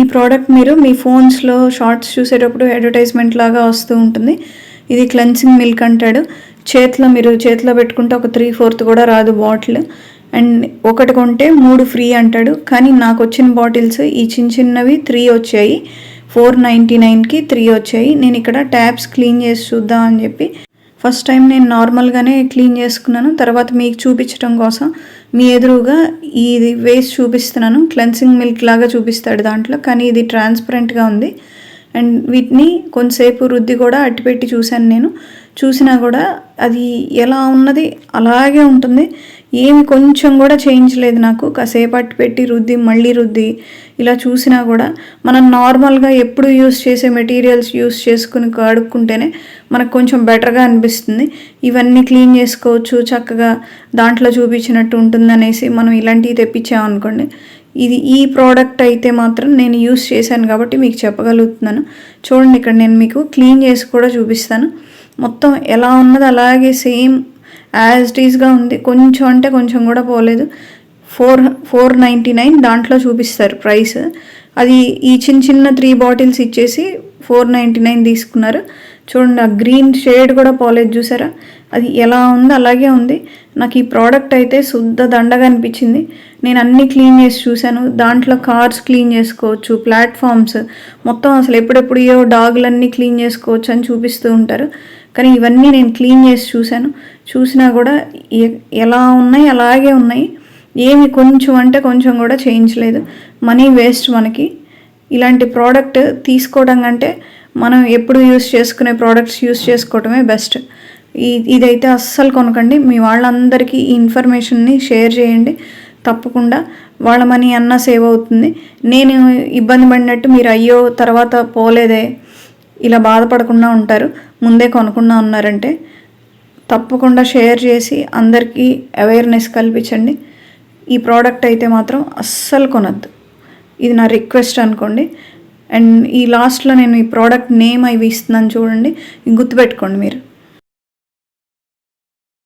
ఈ ప్రోడక్ట్ మీరు మీ ఫోన్స్లో షార్ట్స్ చూసేటప్పుడు అడ్వర్టైజ్మెంట్ లాగా వస్తూ ఉంటుంది. ఇది క్లెన్సింగ్ మిల్క్ అంటాడు. చేతిలో మీరు చేతిలో పెట్టుకుంటే ఒక త్రీ ఫోర్త్ కూడా రాదు బాటిల్. అండ్ ఒకటి కొంటే మూడు ఫ్రీ అంటాడు. కానీ నాకు వచ్చిన బాటిల్స్ ఈ చిన్న చిన్నవి త్రీ వచ్చాయి. ఫోర్ నైంటీ నైన్కి త్రీ వచ్చాయి. నేను ఇక్కడ ట్యాప్స్ క్లీన్ చేసి చూద్దాం అని చెప్పి ఫస్ట్ టైం నేను నార్మల్గానే క్లీన్ చేసుకున్నాను. తర్వాత మీకు చూపించడం కోసం మీ ఎదురుగా ఇది వేస్ట్ చూపిస్తున్నాను. క్లెన్సింగ్ మిల్క్ లాగా చూపిస్తాడు దాంట్లో. కానీ ఇది ట్రాన్స్పరెంట్గా ఉంది. అండ్ వీటిని కొంతసేపు రుద్ది కూడా అట్టిపెట్టి చూశాను నేను. చూసినా కూడా అది ఎలా ఉన్నది అలాగే ఉంటుంది. ఏమి కొంచెం కూడా చేంజ్ లేదు నాకు. కాసేపు అట్టి పెట్టి రుద్ది మళ్ళీ రుద్ది ఇలా చూసినా కూడా మనం నార్మల్గా ఎప్పుడు యూస్ చేసే మెటీరియల్స్ యూస్ చేసుకుని కడుక్కుంటేనే మనకు కొంచెం బెటర్గా అనిపిస్తుంది. ఇవన్నీ క్లీన్ చేసుకోవచ్చు చక్కగా దాంట్లో చూపించినట్టు ఉంటుందనేసి మనం ఇలాంటివి తెప్పించామనుకోండి ఇది ఈ ప్రోడక్ట్ అయితే మాత్రం నేను యూస్ చేశాను కాబట్టి మీకు చెప్పగలుగుతున్నాను. చూడండి ఇక్కడ నేను మీకు క్లీన్ చేసి కూడా చూపిస్తాను. మొత్తం ఎలా ఉన్నది అలాగే సేమ్ యాజ్ టీజ్గా ఉంది. కొంచెం అంటే కొంచెం కూడా పోలేదు. ఫోర్ ఫోర్ నైంటీ నైన్ దాంట్లో చూపిస్తారు ప్రైస్ అది ఈ చిన్న చిన్న త్రీ బాటిల్స్ ఇచ్చేసి ఫోర్ నైంటీ నైన్ తీసుకున్నారు. చూడండి ఆ గ్రీన్ షేడ్ కూడా పోలేదు చూసారా? అది ఎలా ఉంది అలాగే ఉంది. నాకు ఈ ప్రోడక్ట్ అయితే శుద్ధ దండగా అనిపించింది. నేను అన్నీ క్లీన్ చేసి చూశాను. దాంట్లో కార్స్ క్లీన్ చేసుకోవచ్చు ప్లాట్ఫామ్స్. మొత్తం అసలు ఎప్పుడెప్పుడు ఏ డాగులన్నీ క్లీన్ చేసుకోవచ్చు అని చూపిస్తూ ఉంటారు. కానీ ఇవన్నీ నేను క్లీన్ చేసి చూశాను. చూసినా కూడా ఎలా ఉన్నాయి? అలాగే ఉన్నాయి. ఏమి కొంచెం అంటే కొంచెం కూడా చేయించలేదు మనీ వేస్ట్ మనకి. ఇలాంటి ప్రోడక్ట్ తీసుకోవడం కంటే మనం ఎప్పుడు యూస్ చేసుకునే ప్రోడక్ట్స్ యూస్ చేసుకోవడమే బెస్ట్. ఇదైతే అస్సలు కొనకండి. మీ వాళ్ళందరికీ ఈ ఇన్ఫర్మేషన్ని షేర్ చేయండి. తప్పకుండా వాళ్ళ మనీ అన్నా సేవ్ అవుతుంది. నేను ఇబ్బంది పడినట్టు మీరు అయ్యో తర్వాత పోలేదే ఇలా బాధపడకుండా ఉంటారు ముందే కొనకుండా ఉన్నారంటే తప్పకుండా షేర్ చేసి అందరికీ అవేర్నెస్ కల్పించండి. ఈ ప్రోడక్ట్ అయితే మాత్రం అస్సలు కొనద్దు. ఇది నా రిక్వెస్ట్ అనుకోండి. అండ్ ఈ లాస్ట్లో నేను ఈ ప్రోడక్ట్ నేమ్ అవి ఇస్తున్నాను చూడండి. గుర్తుపెట్టుకోండి మీరు.